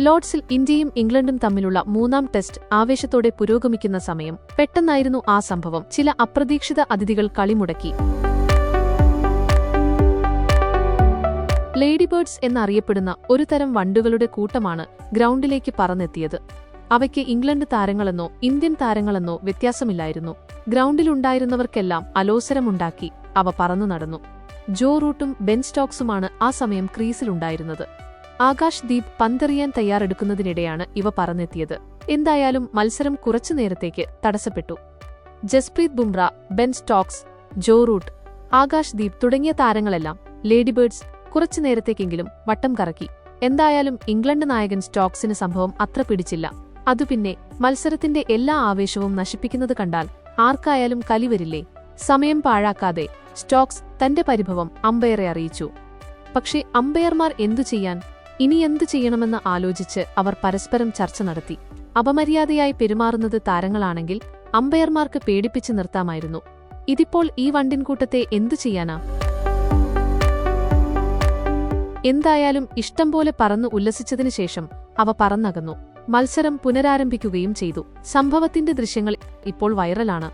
ലോർഡ്സിൽ ഇന്ത്യയും ഇംഗ്ലണ്ടും തമ്മിലുള്ള മൂന്നാം ടെസ്റ്റ് ആവേശത്തോടെ പുരോഗമിക്കുന്ന സമയം. പെട്ടെന്നായിരുന്നു ആ സംഭവം. ചില അപ്രതീക്ഷിത അതിഥികൾ കളിമുടക്കി. ലേഡി ബേർഡ്സ് എന്നറിയപ്പെടുന്ന ഒരു തരം വണ്ടുകളുടെ കൂട്ടമാണ് ഗ്രൗണ്ടിലേക്ക് പറന്നെത്തിയത്. അവയ്ക്ക് ഇംഗ്ലണ്ട് താരങ്ങളെന്നോ ഇന്ത്യൻ താരങ്ങളെന്നോ വ്യത്യാസമില്ലായിരുന്നു. ഗ്രൗണ്ടിലുണ്ടായിരുന്നവർക്കെല്ലാം അലോസരമുണ്ടാക്കി അവ പറന്നു നടന്നു. ജോ റൂട്ടും ബെൻ സ്റ്റോക്സുമാണ് ആ സമയം ക്രീസിലുണ്ടായിരുന്നത്. ആകാശ് ദീപ് പന്തെറിയാൻ തയ്യാറെടുക്കുന്നതിനിടെയാണ് ഇവ പറന്നെത്തിയത്. എന്തായാലും മത്സരം കുറച്ചു നേരത്തേക്ക് തടസ്സപ്പെട്ടു. Jasprit Bumrah Ben Stokes Joe Root Akash Deep തുടങ്ങിയ താരങ്ങളെല്ലാം ലേഡി ബേർഡ്സ് കുറച്ചു നേരത്തേക്കെങ്കിലും വട്ടം കറക്കി. എന്തായാലും ഇംഗ്ലണ്ട് നായകൻ സ്റ്റോക്സിന് സംഭവം അത്ര പിടിച്ചില്ല. അതു പിന്നെ മത്സരത്തിന്റെ എല്ലാ ആവേശവും നശിപ്പിക്കുന്നത് കണ്ടാൽ ആർക്കായാലും കലിവരില്ലേ സമയം പാഴാക്കാതെ സ്റ്റോക്സ് തന്റെ പരിഭവം അമ്പയറെ അറിയിച്ചു. പക്ഷേ അമ്പയർമാർ എന്തു ചെയ്യാൻ ഇനി എന്തു ചെയ്യണമെന്ന് ആലോചിച്ച് അവർ പരസ്പരം ചർച്ച നടത്തി. അപമര്യാദയായി പെരുമാറുന്നത് താരങ്ങളാണെങ്കിൽ അമ്പയർമാർക്ക് പേടിപ്പിച്ചു നിർത്താമായിരുന്നു. ഇതിപ്പോൾ ഈ വണ്ടിൻകൂട്ടത്തെ എന്തു ചെയ്യാനാ? എന്തായാലും ഇഷ്ടം പോലെ പറന്ന് ഉല്ലസിച്ചതിനു ശേഷം അവ പറന്നകന്നു. മത്സരം പുനരാരംഭിക്കുകയും ചെയ്തു. സംഭവത്തിന്റെ ദൃശ്യങ്ങൾ ഇപ്പോൾ വൈറലാണ്.